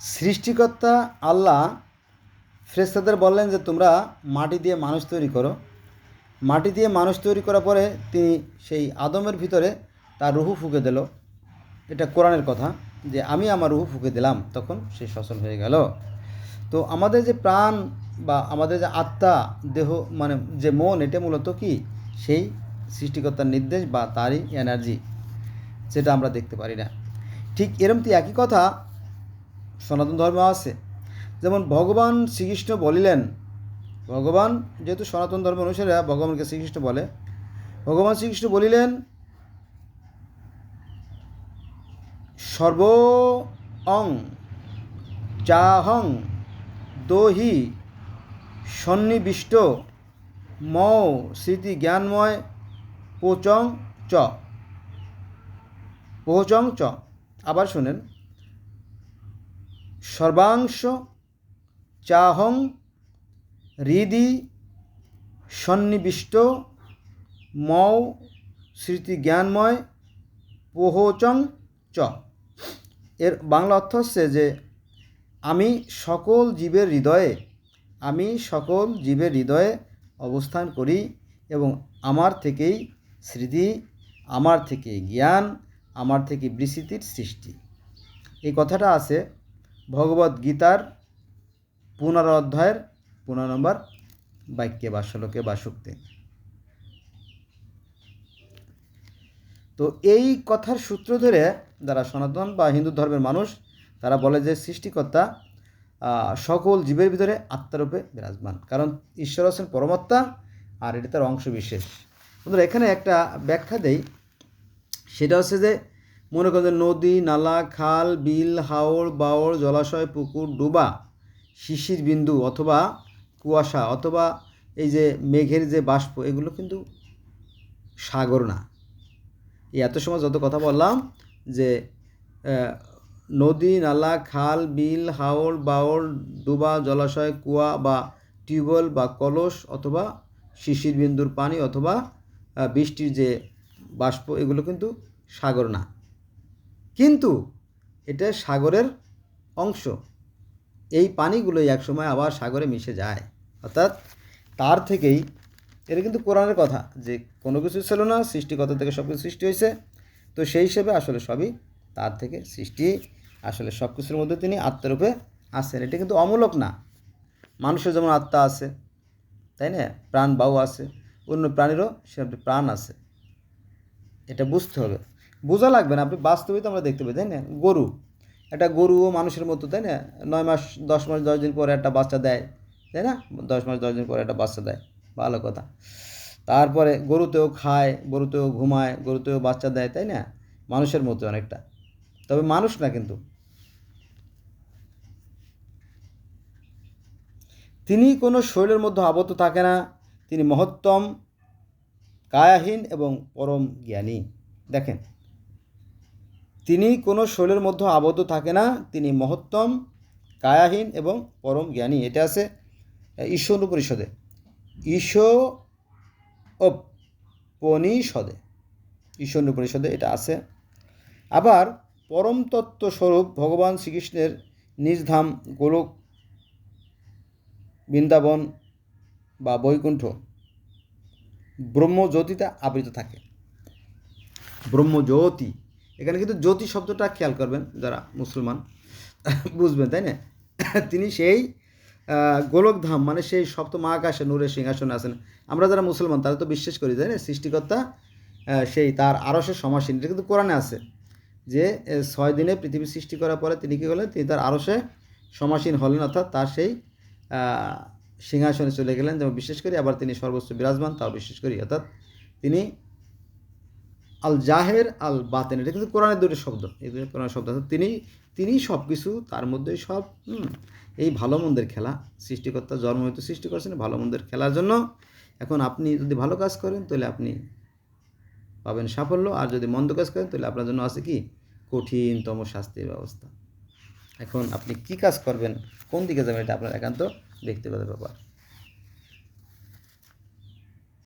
সৃষ্টিকর্তা আল্লাহ ফ্রেস্তাদের বললেন যে, তোমরা মাটি দিয়ে মানুষ তৈরি করো। মাটি দিয়ে মানুষ তৈরি করার পরে তিনি সেই আদমের ভিতরে তার রুহু ফুঁকে দিল। এটা কোরআনের কথা যে, আমি আমার রুহু ফুঁকে দিলাম। তখন সে সচল হয়ে গেল। তো আমাদের যে প্রাণ বা আমাদের যে আত্মা, দেহ মানে যে মন, এটা মূলত কি? সেই সৃষ্টিকর্তার নির্দেশ বা তারই এনার্জি, যেটা আমরা দেখতে পারি না। ঠিক এরমটি একই কথা সনাতন ধর্মে আছে। যেমন ভগবান শ্রীকৃষ্ণ বলিলেন, ভগবান যেহেতু সনাতন ধর্ম অনুসারে ভগবানকে শ্রীকৃষ্ণ বলে। ভগবান শ্রীকৃষ্ণ বলিলেন, সর্ব অং চাহং দহি সন্নিবিষ্ট ম স্মৃতি জ্ঞানময় পোচং চ। পোচং চ। আবার শুনেন সর্বাংশ চাহং হৃদি সন্নিবিষ্ট মৌ স্মৃতি জ্ঞানময় পোহচং চ। এর বাংলা অর্থ হচ্ছে যে, আমি সকল জীবের হৃদয়ে, আমি সকল জীবের হৃদয়ে অবস্থান করি এবং আমার থেকেই স্মৃতি, আমার থেকে জ্ঞান, আমার থেকে বিস্মৃতির সৃষ্টি। এই কথাটা আছে ভগবদ গীতার পনেরো অধ্যায়ের পনেরো নম্বর বাক্যে বা শ্লোকে বা সূক্তে। তো এই কথার সূত্র ধরে যারা সনাতন বা হিন্দু ধর্মের মানুষ, তারা বলে যে সৃষ্টিকর্তা সকল জীবের ভিতরে আত্মারূপে বিরাজমান। কারণ ঈশ্বর হচ্ছেন পরমাত্মা আর এটা তার অংশ বিশেষ এখানে একটা ব্যাখ্যা দেই। সেটা হচ্ছে যে মনে করেন নদী, নালা, খাল, বিল হাওড় বাওড় জলাশয়, পুকুর, ডুবা, শিশির বিন্দু অথবা কুয়াশা অথবা এই যে মেঘের যে বাষ্প, এগুলো কিন্তু সাগর না। এই এত সময় যত কথা বললাম যে নদী, নালা, খাল, বিল হাওড় বাওড় ডুবা, জলাশয়, কুয়া বা টিউবওয়েল বা কলস অথবা শিশির বিন্দুর পানি অথবা বৃষ্টির যে বাষ্প, এগুলো কিন্তু সাগর না। কিন্তু এটা সাগরের অংশ। এই পানিগুলোই একসময় আবার সাগরে মিশে যায়। অর্থাৎ তার থেকেই এটা কিন্তু কোরআনের কথা যে কোনো কিছু ছিল না সৃষ্টিকর্তা থেকে সব কিছু সৃষ্টি হয়েছে। তো সেই হিসেবে আসলে সবই তার থেকে সৃষ্টি, আসলে সব কিছুর মধ্যে তিনি আত্মারূপে আসেন এটা কিন্তু অমূলক না। মানুষের যেমন আত্মা আছে, তাই না? প্রাণ বায়ু আছে, অন্য প্রাণীরও সেরকম প্রাণ আছে। এটা বুঝতে হবে। বোঝা লাগবে না, আপনি বাস্তবিক আমরা দেখতে পাই, তাই না? গরু, একটা গরুও মানুষের মতো, তাই না? নয় মাস, দশ মাস, দশ দিন পরে একটা বাচ্চা দেয়, তাই না? দশ মাস, দশ দিন পরে একটা বাচ্চা দেয়, ভালো কথা। তারপরে গরুতেও খায়, গরুতেও ঘুমায়, গরুতেও বাচ্চা দেয়, তাই না? মানুষের মতো অনেকটা। তবে মানুষ না কিন্তু। তিনি কোনো শরীরের মধ্যে আবদ্ধ থাকে না, তিনি মহত্তম, কায়াহীন এবং পরম জ্ঞানী। দেখেন তিনি কোনো শৈলের মধ্যে আবদ্ধ থাকে না। তিনি মহত্তম, কায়াহীন এবং পরম জ্ঞানী। এটা আছে ঈশ্বর উপনিষদে। ঈশ্ব উপনিষদে ঈশ্বর উপনিষদে এটা আছে। আবার পরম তত্ত্ব স্বরূপ ভগবান শ্রীকৃষ্ণের নিজ ধাম গোলক বৃন্দাবন বা বৈকুণ্ঠ ব্রহ্মজ্যোতিতে আবৃত থাকে। ব্রহ্মজ্যোতি এখানে কিন্তু জ্যোতি শব্দটা খেয়াল করবেন, যারা মুসলমান, বুঝবেন, তাই না? তিনি সেই গোলকধাম মানে সেই সপ্তম আকাশে নূরের সিংহাসনে আছেন। আমরা যারা মুসলমান, তারা তো বিশ্বাস করি, তাই না? সৃষ্টিকর্তা সেই তার আরসের সমাসীন, এটা কিন্তু কোরআনে আছে। যে ছয় দিনে পৃথিবী সৃষ্টি করার পরে তিনি কী করলেন? তিনি তার আরসে সমাসীন হলেন, অর্থাৎ তার সেই সিংহাসনে চলে গেলেন। যেমন বিশ্বাস করি, আবার তিনি সর্বোচ্চ বিরাজমান, তাও বিশ্বাস করি। অর্থাৎ তিনি আল জাহের আল বাতেন এটা কিন্তু কোরআনের দুটো শব্দ। এই দুটো কোরআনের শব্দ অর্থাৎ তিনি তিনি সব কিছু তার মধ্যেই সব এই ভালো মন্দের খেলা সৃষ্টিকর্তা জন্ম হয়তো সৃষ্টি করেছেন ভালো মন্দের খেলার জন্য। এখন আপনি যদি ভালো কাজ করেন, তাহলে আপনি পাবেন সাফল্য। আর যদি মন্দ কাজ করেন, তাহলে আপনার জন্য আছে কি? কঠিনতম শাস্তির ব্যবস্থা। এখন আপনি কি কাজ করবেন, কোন দিকে যাবেন, এটা আপনার একান্ত ব্যক্তিগত ব্যাপার।